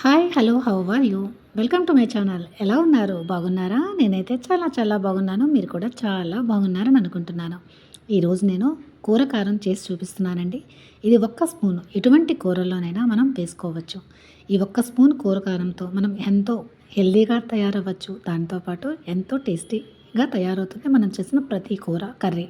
Hi hello how are you? Welcome to my channel. ఎలా ఉన్నారు? బాగున్నారా? నేనైతే చాలా చాలా బాగున్నాను. మీరు కూడా చాలా బాగున్నారని అనుకుంటున్నాను. ఈరోజు నేను కూర కారం చేసి చూపిస్తున్నానండి. ఇది ఒక్క స్పూన్. ఎటువంటి కూరల్లోనైనా మనం వేసుకోవచ్చు. ఈ ఒక్క స్పూన్ కూర కారంతో మనం ఎంతో హెల్దీగా తయారవ్వచ్చు. దాంతోపాటు ఎంతో టేస్టీగా తయారవుతుంది మనం చేసిన ప్రతి కూర కర్రీ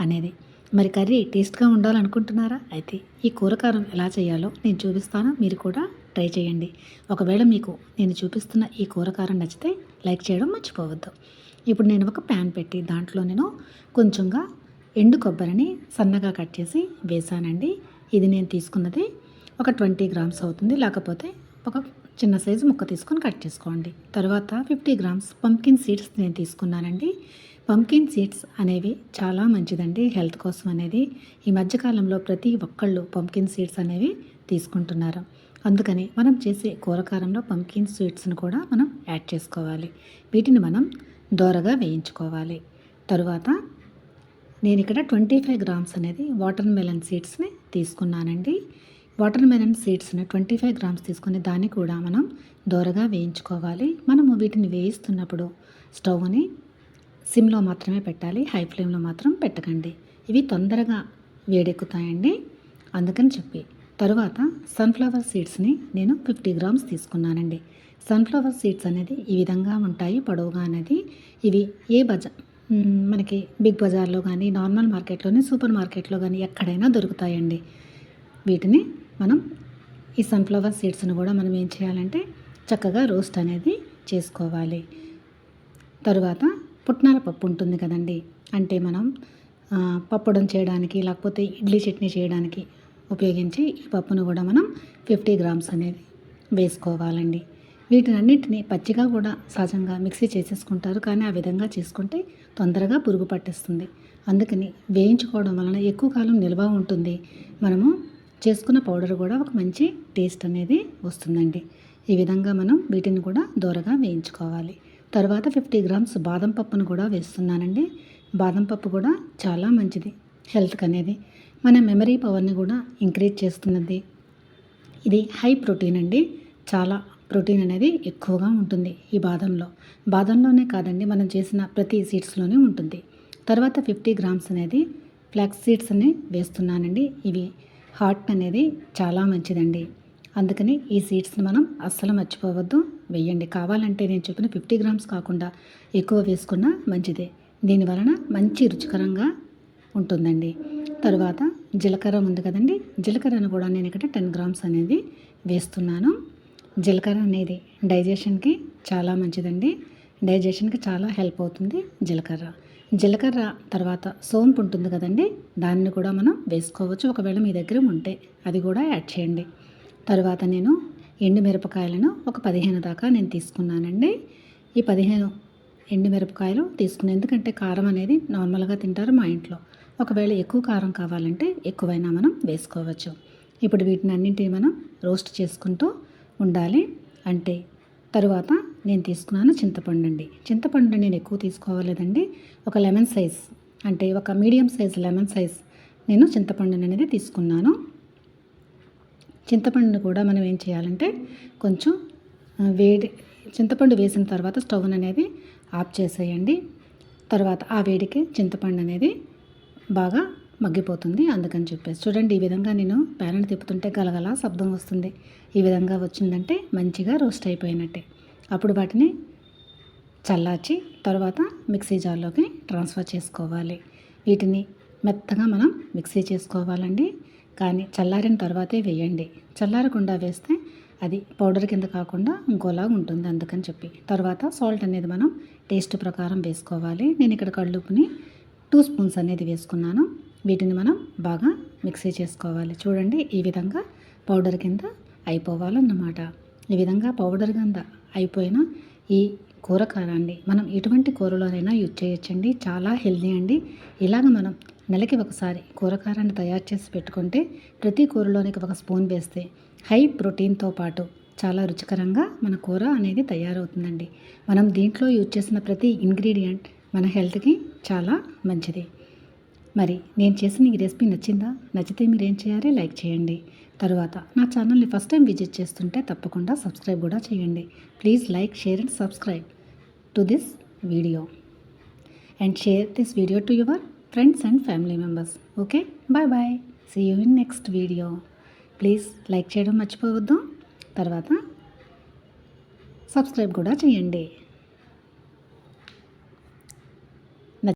అనేది. మరి కర్రీ టేస్ట్గా ఉండాలనుకుంటున్నారా? అయితే ఈ కూరకారం ఎలా చేయాలో నేను చూపిస్తాను. మీరు కూడా ట్రై చేయండి. ఒకవేళ మీకు నేను చూపిస్తున్న ఈ కూరకారం నచ్చితే లైక్ చేయడం మర్చిపోవద్దు. ఇప్పుడు నేను ఒక ప్యాన్ పెట్టి దాంట్లో నేను కొంచెంగా ఎండు కొబ్బరిని సన్నగా కట్ చేసి వేసానండి. ఇది నేను తీసుకున్నది ఒక ట్వంటీ గ్రామ్స్ అవుతుంది. లేకపోతే ఒక చిన్న సైజు ముక్క తీసుకొని కట్ చేసుకోండి. తర్వాత ఫిఫ్టీ గ్రామ్స్ పంకిన్ సీడ్స్ నేను తీసుకున్నానండి. పంకిన్ సీడ్స్ అనేవి చాలా మంచిదండి. హెల్త్ కోసం అనేది ఈ మధ్యకాలంలో ప్రతి ఒక్కళ్ళు పంకిన్ సీడ్స్ అనేవి తీసుకుంటున్నారు. అందుకని మనం చేసే కూరకారంలో పంకిన్ స్వీట్స్ను కూడా మనం యాడ్ చేసుకోవాలి. వీటిని మనం దోరగా వేయించుకోవాలి. తరువాత నేను ఇక్కడ ట్వంటీ ఫైవ్ గ్రామ్స్ అనేది వాటర్ మెలన్ సీడ్స్ని తీసుకున్నానండి. వాటర్ మెలన్ సీడ్స్ని ట్వంటీ ఫైవ్ గ్రామ్స్ తీసుకుని దాన్ని కూడా మనం దోరగా వేయించుకోవాలి. మనము వీటిని వేయిస్తున్నప్పుడు స్టవ్ని సిమ్లో మాత్రమే పెట్టాలి. హై ఫ్లేమ్లో మాత్రం పెట్టకండి. ఇవి తొందరగా వేడెక్కుతాయండి. అందుకని చెప్పి తరువాత సన్ఫ్లవర్ సీడ్స్ని నేను ఫిఫ్టీ గ్రామ్స్ తీసుకున్నానండి. సన్ఫ్లవర్ సీడ్స్ అనేది ఈ విధంగా ఉంటాయి పొడవుగా అనేది. ఇవి ఏ బజార్ మనకి బిగ్ బజార్లో కానీ నార్మల్ మార్కెట్లోని సూపర్ మార్కెట్లో కానీ ఎక్కడైనా దొరుకుతాయండి. వీటిని మనం ఈ సన్ఫ్లవర్ సీడ్స్ని కూడా మనం ఏం చేయాలంటే చక్కగా రోస్ట్ అనేది చేసుకోవాలి. తరువాత పుట్నాల పప్పు ఉంటుంది కదండి. అంటే మనం పప్పడం చేయడానికి లేకపోతే ఇడ్లీ చట్నీ చేయడానికి ఉపయోగించి ఈ పప్పును కూడా మనం ఫిఫ్టీ గ్రామ్స్ అనేది వేసుకోవాలండి. వీటినన్నింటినీ పచ్చిగా కూడా సహజంగా మిక్సీ చేసేసుకుంటారు. కానీ ఆ విధంగా చేసుకుంటే తొందరగా పురుగు పట్టేస్తుంది. అందుకని వేయించుకోవడం వలన ఎక్కువ కాలం నిల్వ ఉంటుంది. మనము చేసుకున్న పౌడర్ కూడా ఒక మంచి టేస్ట్ అనేది వస్తుందండి. ఈ విధంగా మనం వీటిని కూడా దూరగా వేయించుకోవాలి. తర్వాత ఫిఫ్టీ గ్రామ్స్ బాదం పప్పును కూడా వేస్తున్నానండి. బాదం పప్పు కూడా చాలా మంచిది హెల్త్కి అనేది. మన మెమరీ పవర్ని కూడా ఇంక్రీజ్ చేస్తున్నది. ఇది హై ప్రోటీన్ అండి. చాలా ప్రోటీన్ అనేది ఎక్కువగా ఉంటుంది ఈ బాదంలో. బాదంలోనే కాదండి మనం చేసిన ప్రతి సీడ్స్లోనే ఉంటుంది. తర్వాత ఫిఫ్టీ గ్రామ్స్ అనేది ఫ్లాక్స్ సీడ్స్ అని వేస్తున్నానండి. ఇవి హార్ట్ అనేది చాలా మంచిదండి. అందుకని ఈ సీడ్స్ని మనం అస్సలు మర్చిపోవద్దు. వేయండి. కావాలంటే నేను చెప్పిన ఫిఫ్టీ గ్రామ్స్ కాకుండా ఎక్కువ వేసుకున్నా మంచిదే. దీని వలన మంచి రుచికరంగా ఉంటుందండి. తర్వాత జీలకర్ర ఉంది కదండి. జీలకర్రను కూడా నేను ఇక్కడ టెన్ గ్రామ్స్ అనేది వేస్తున్నాను. జీలకర్ర అనేది డైజెషన్కి చాలా మంచిదండి. డైజెషన్కి చాలా హెల్ప్ అవుతుంది జీలకర్ర. జీలకర్ర తర్వాత సోంపు ఉంటుంది కదండి. దాన్ని కూడా మనం వేసుకోవచ్చు. ఒకవేళ మీ దగ్గర ఉంటే అది కూడా యాడ్ చేయండి. తర్వాత నేను ఎండుమిరపకాయలను ఒక పదిహేను దాకా నేను తీసుకున్నానండి. ఈ పదిహేను ఎండుమిరపకాయలు తీసుకున్నాను ఎందుకంటే కారం అనేది నార్మల్గా తింటారు మా ఇంట్లో. ఒకవేళ ఎక్కువ కారం కావాలంటే ఎక్కువైనా మనం వేసుకోవచ్చు. ఇప్పుడు వీటిని అన్నింటినీ మనం రోస్ట్ చేసుకుంటూ ఉండాలి. అంటే తరువాత నేను తీసుకున్నాను చింతపండు అండి. చింతపండు నేను ఎక్కువ తీసుకోవాలేదండి. ఒక లెమన్ సైజ్ అంటే ఒక మీడియం సైజ్ లెమన్ సైజ్ నేను చింతపండు అనేది తీసుకున్నాను. చింతపండుని కూడా మనం ఏం చేయాలంటే కొంచెం వేడి చింతపండు వేసిన తర్వాత స్టవ్ అనేది ఆఫ్ చేసేయండి. తర్వాత ఆ వేడికి చింతపండు అనేది బాగా మగ్గిపోతుంది అందుకని చెప్పేసి. చూడండి ఈ విధంగా నేను ప్యాన్ తిప్పుతుంటే గలగల శబ్దం వస్తుంది. ఈ విధంగా వచ్చిందంటే మంచిగా రోస్ట్ అయిపోయినట్టే. అప్పుడు వాటిని చల్లార్చి తర్వాత మిక్సీ జార్లోకి ట్రాన్స్ఫర్ చేసుకోవాలి. వీటిని మెత్తగా మనం మిక్సీ చేసుకోవాలండి. కానీ చల్లారిన తర్వాతే వేయండి. చల్లారకుండా వేస్తే అది పౌడర్ కింద కాకుండా ఇంకోలాగా ఉంటుంది అందుకని చెప్పి. తర్వాత సాల్ట్ అనేది మనం టేస్ట్ ప్రకారం వేసుకోవాలి. నేను ఇక్కడ కళ్ళుపుని టూ స్పూన్స్ అనేది వేసుకున్నాను. వీటిని మనం బాగా మిక్సీ చేసుకోవాలి. చూడండి ఈ విధంగా పౌడర్ కింద అయిపోవాలన్నమాట. ఈ విధంగా పౌడర్ కింద అయిపోయిన ఈ కూరకారాన్ని మనం ఎటువంటి కూరలోనైనా యూజ్ చేయొచ్చండి. చాలా హెల్దీ అండి. ఇలాగ మనం నెలకి ఒకసారి కూరకారాన్ని తయారు చేసి పెట్టుకుంటే ప్రతి కూరలోనికి ఒక స్పూన్ వేస్తే హై ప్రోటీన్తో పాటు చాలా రుచికరంగా మన కూర అనేది తయారవుతుందండి. మనం దీంట్లో యూజ్ చేసిన ప్రతి ఇంగ్రీడియంట్ మన హెల్త్కి చాలా మంచిది. మరి నేను చేసిన ఈ రెసిపీ నచ్చిందా? నచ్చితే మీరు ఏం చేయాలి? లైక్ చేయండి. తరువాత నా ఛానల్ని ఫస్ట్ టైం విజిట్ చేస్తుంటే తప్పకుండా సబ్స్క్రైబ్ కూడా చేయండి. Please like share and subscribe to this video. And share this video to your friends and family members. Okay? Bye bye. See you in next video please like చేయడం మర్చిపోవద్దు. తర్వాత subscribe కూడా చేయండి.